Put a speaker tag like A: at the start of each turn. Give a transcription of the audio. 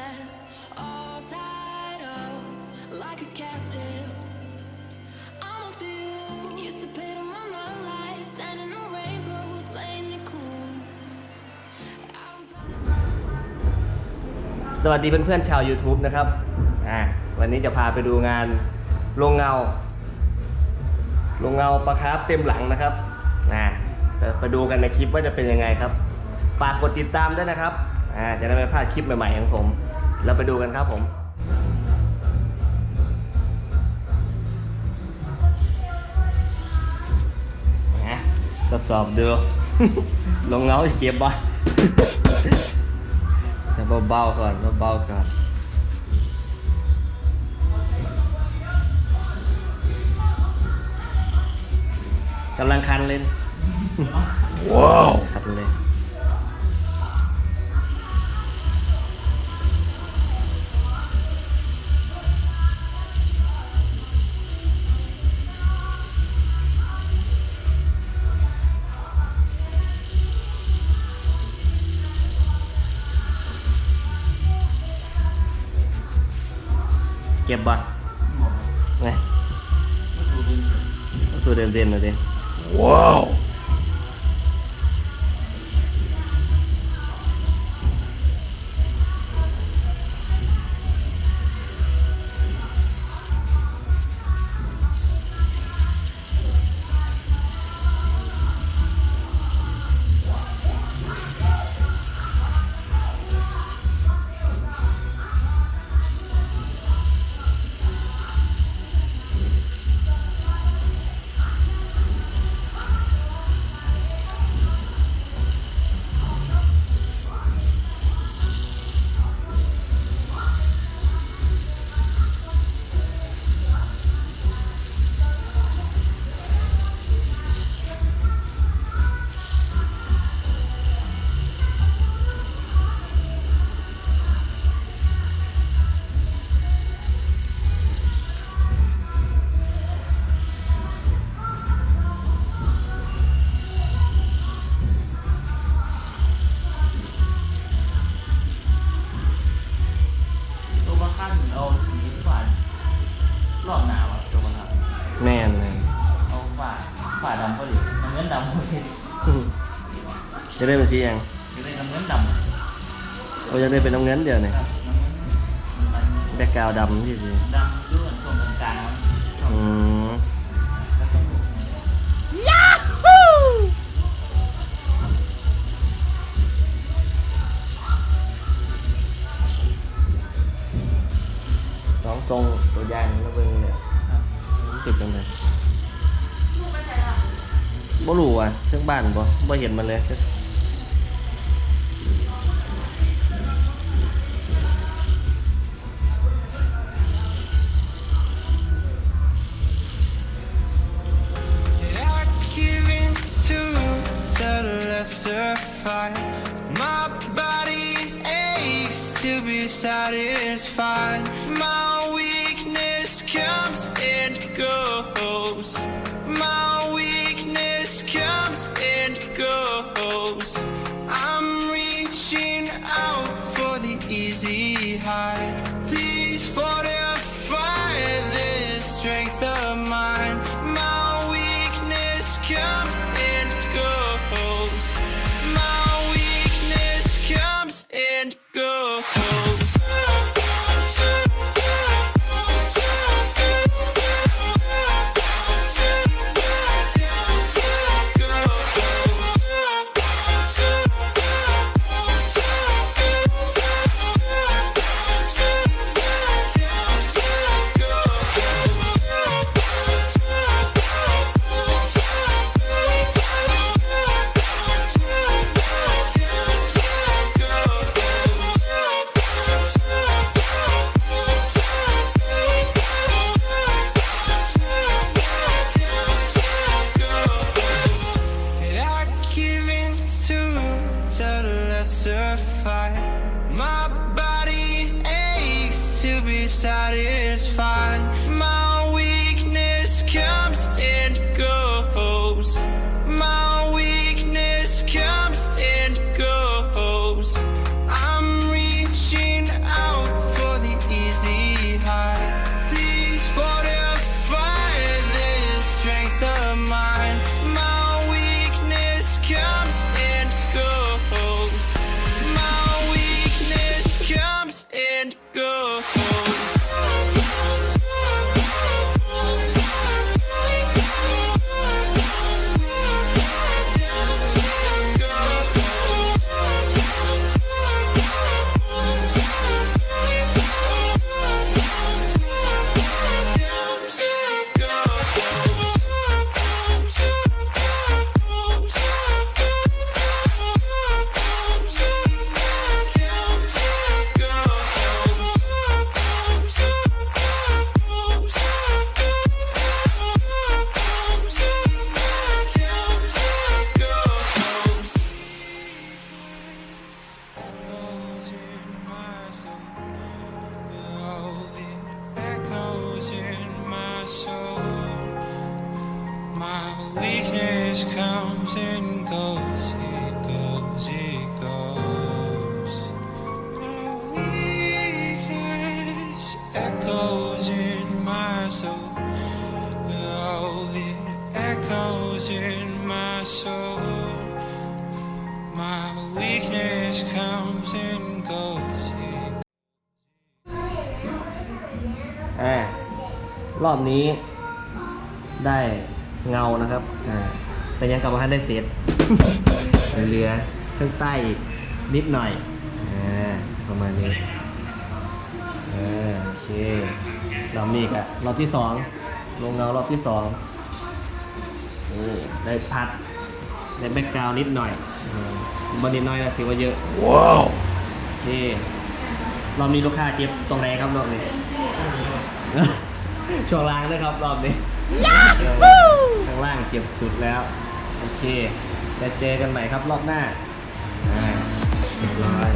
A: last. All tied up like a captive. I'm on to you. Used to pay them on my life, sending the rainbows, playing it cool. I was like
B: สวัสดีเพื่อนๆชาว YouTube นะครับอ่าวันนี้จะพาไปดูงานโรงเงา โรงเงาปลาคาร์ฟเต็มหลังนะครับอ่าเดี๋ยวไปดูกันในคลิปว่าจะเป็นยังไงครับ ฝากกดติดตามด้วยนะครับ อ่าจะได้ไม่พลาดคลิปใหม่ ๆ ของผม เราไปดูกันครับผมนะทดสอบดู ลงเงาจะเก็บบ่แต่เบาๆก่อนเบาๆก่อนกำลังคันเลย ว้าวคันเลย ก็บบ่ไงสูเดินเซนเลยดิว้าว
C: ตัวำพอดีน้ำเงินดำพอดี
B: จะได้เป็นสียัง
C: จะได้น้ำเงินดำ
B: เราจะได้เป็นน้ำเงินเดียวนี่
C: ครับน้ำเงินมัน
B: แบ็กกราวด์ดำที่สิ
C: ดำด้วยตรงกลางๆมัน
B: อืม บ่
C: รู้
B: ว่ะเครื่องบ้านบ่บ่เห็นมันเลย
D: satisfied. My weakness comes and goes. decided comes and goes, it goes, it goes. My weakness echoes in my soul. Oh, it echoes in my soul. My weakness comes and goes. It
B: อ่ารอบนี้ได้เงานะครับอ่า แต่ยังกลับมาได้เศษเหลือข้างใต้อีกนิดหน่อยอ่าประมาณนี้อ่าโอเครอบนี้ก็รอบที่สองลงเงารอบที่สองนี่ได้พัดได้แบ็กกราวนิดหน่อยอ่าบนนิดหน่อยนะถือว่าเยอะว้าวโอเครอบนี้ลูกค้าเจ็บตรงไหนครับรอบนี้ช่วงล่างนะครับรอบนี้ข้างล่างเก็บสุดแล้ว โอเคจะเจอกันใหม่ครับรอบหน้าอ่าเรียบร้อย